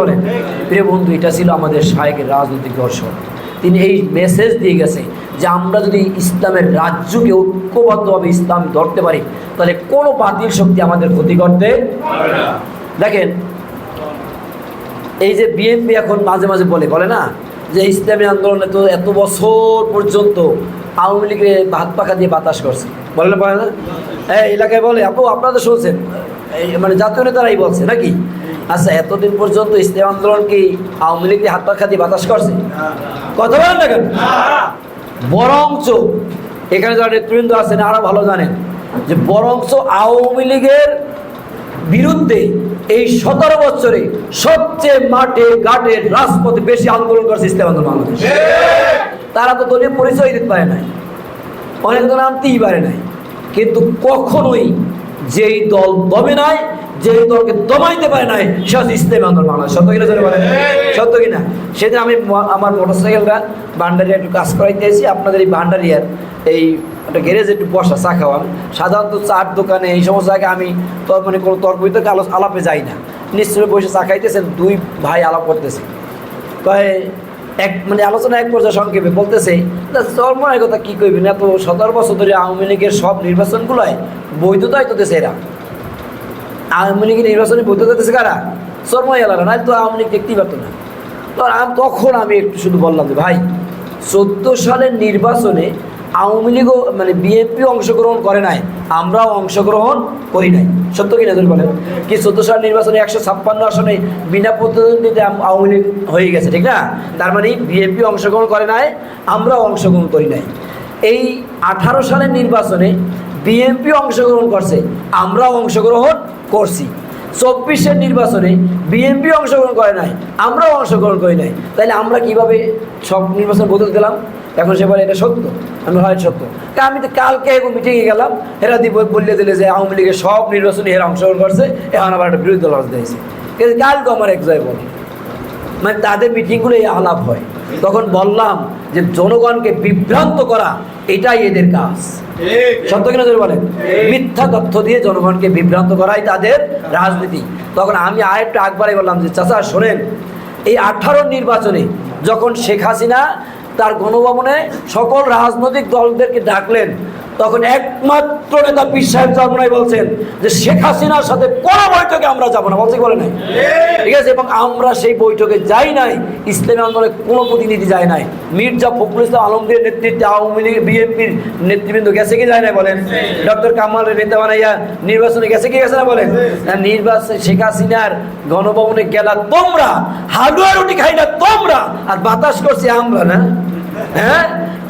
বলে প্রিয় বন্ধু, এটা ছিল আমাদের রাজনৈতিক দর্শন। তিনি এই মেসেজ দিয়ে গেছে যে আমরা যদি ইসলামের রাজ্যকে ঐক্যবদ্ধভাবে ইসলাম ধরতে পারি, তাহলে কোনো বাতিল শক্তি আমাদের ক্ষতি করতে দেখেন, এই যে বিএনপি এখন মাঝে মাঝে বলে বলে না যে ইসলামী আন্দোলনে তো এত বছর পর্যন্ত আওয়ামী লীগের হাত পাখা দিয়ে বাতাস করছে। বলে না বলে না? হ্যাঁ এলাকায় বলে, আপু, আপনারা তো শুনছেন মানে জাতীয় নেতারাই বলছে নাকি? আচ্ছা এতদিন পর্যন্ত ইসলাম আন্দোলন কি আওয়ামী লীগ হাত পাখা দিয়ে বাতাস করছে? কথা বলেন না কেন? বরঞ্চ এখানে যারা নেতৃবৃন্দ আছেন আরও ভালো জানেন, যে বরঞ্চ আওয়ামী লীগের বিরুদ্ধে এই সতেরো বছরে সবচেয়ে মাঠে, ঘাটে, রাজপথে বেশি আন্দোলন করছে ইসলাম আন্দোলন বাংলাদেশ। তারা তো দলীয় পরিচয় দিতে পারে নাই, অনেক দল আনতেই পারে নাই, কিন্তু কখনোই যেই দল দমে নাই যেই দলকে দমাইতে পারে নাই, সে হচ্ছে ইসলামী আন্দোলন বাংলাদেশ। সত্য কিনা জোরে বলেন? সত্য কিনা? সেদিন আমি আমার মোটরসাইকেলটা ভান্ডারিয়া একটু কাজ করাইতে এসেছি আপনাদের এই ভান্ডারিয়ার এই একটা গ্যারেজে একটু বসা, চা খাওয়া সাধারণত চার দোকানে এই সমস্ত জায়গায় আমি তো মানে কোনো তর্ক বিতর্কে, আলো আলাপে যাই না। নিশ্চয়ই বসে চা খাইতেছেন, দুই ভাই আলাপ করতেছে। কয়ে, এক মানে আলোচনা এক পর্যায়ে সংক্ষেপে বলতেছে চরমনের কথা কী কইবেন এত সতেরো বছর ধরে আওয়ামী লীগের সব নির্বাচনগুলোয় বৈধতাই তো দেশে আওয়ামী লীগের নির্বাচনে বৈধতা দিতেছে কারা? চরময় এলাকা না তো আওয়ামী লীগ দেখতেই পারতো না। তখন আমি একটু শুধু বললাম যে, ভাই, চোদ্দ সালের নির্বাচনে আওয়ামী লীগও মানে বিএনপি অংশগ্রহণ করে নাই, আমরাও অংশগ্রহণ করি নাই। সত্য কিনা যদি বলেন? কি চোদ্দ সাল নির্বাচনে একশো ছাপ্পান্ন আসনে বিনা প্রতিদ্বন্দ্বিতে আওয়ামী লীগ হয়ে গেছে, ঠিক না? তার মানে বিএনপি অংশগ্রহণ করে নাই, আমরাও অংশগ্রহণ করি নাই। এই আঠারো সালের নির্বাচনে বিএনপি অংশগ্রহণ করছে, আমরাও অংশগ্রহণ করছি। চব্বিশের নির্বাচনে বিএনপি অংশগ্রহণ করে নাই, আমরাও অংশগ্রহণ করি নাই। তাহলে আমরা কীভাবে সব নির্বাচন বদল দিলাম? এখন সে বলে, এটা সত্য, আমি হয় সত্য। তা আমি তো কালকে এখন মিটিংয়ে গেলাম, এরা দিব বললে দিলে যে আওয়ামী লীগের সব নির্বাচনে এরা অংশগ্রহণ করছে, এখন আবার একটা বিরোধী দল দিয়েছে কালকে আমার এক জায়গায় বলে মানে তাদের মিটিংগুলো এই আলাপ হয়। তখন বললাম যে জনগণকে বিভ্রান্ত করা এটাই এদের কাজ। সত্য কিনা যদি বলেন? মিথ্যা তথ্য দিয়ে জনগণকে বিভ্রান্ত করাই তাদের রাজনীতি। তখন আমি আরেকটা আকবারে বললাম যে চাচা শোনেন এই আঠারো নির্বাচনে যখন শেখ হাসিনা তার গণভবনে সকল রাজনৈতিক দলদেরকে ডাকলেন তখন একমাত্র নেতা পীর সাহেব চরমনাই বলছেন যে শেখ হাসিনার সাথে কোনো বৈঠকে আমরা যাব না। বলছে বলে নাই? ঠিক আছে, এবং আমরা সেই বৈঠকে যাই নাই, ইসলামী আন্দোলনের কোনো প্রতিনিধি যায় নাই। মির্জা ফখরুল ইসলাম আলমগীরের নেতৃত্বে আওয়ামী লীগ, বিএনপির নেতৃবৃন্দ গেছে কি যায় না বলেন? ডক্টর কামালের নেতা বানাইয়া নির্বাচনে গেছে কি গেছে না বলেন? নির্বাচনে শেখ হাসিনার গণভবনে গেলা তোমরা হাডুয়া রুটি খাই না তোমরা, আর বাতাস করছি আমরা, না? হ্যাঁ?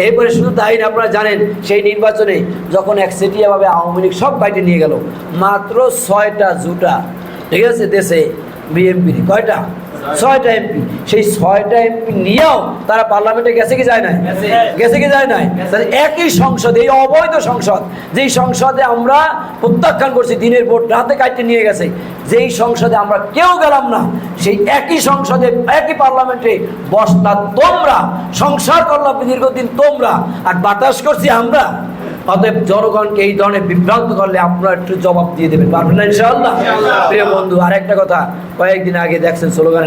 এরপরে শুধু তাই না, আপনারা জানেন, সেই নির্বাচনে যখন এক একচেটিয়াভাবে আওয়ামী লীগ সব বাইটে নিয়ে গেল, মাত্র ছয়টা জুটা, ঠিক আছে, দেশে বিএমপির কয়টা? ছয়টা এমপি। সেই ছয়টা এমপি নিয়েও তারা পার্লামেন্টে গেছে কি যায় নাই? গেছে। কি যায় নাই? তাহলে একই সংসদ এই অবৈধ সংসদ যেই সংসদে আমরা প্রত্যাখ্যান করছি দিনের ভোট রাতে কাটতে নিয়ে গেছে যেই সংসদে আমরা কেউ গেলাম না সেই একই সংসদে একই পার্লামেন্টে বসলা তোমরা সংসার করলাম দীর্ঘদিন তোমরা আর বাতাস করছি আমরা? অতএব জনগণকে এই ধরনের বিভ্রান্ত করলে আপনারা একটু জবাব দিয়ে দেবেন পারবেন না ইনশাআল্লাহ। প্রিয় বন্ধু আরেকটা কথা কয়েকদিন আগে দেখছেন স্লোগানে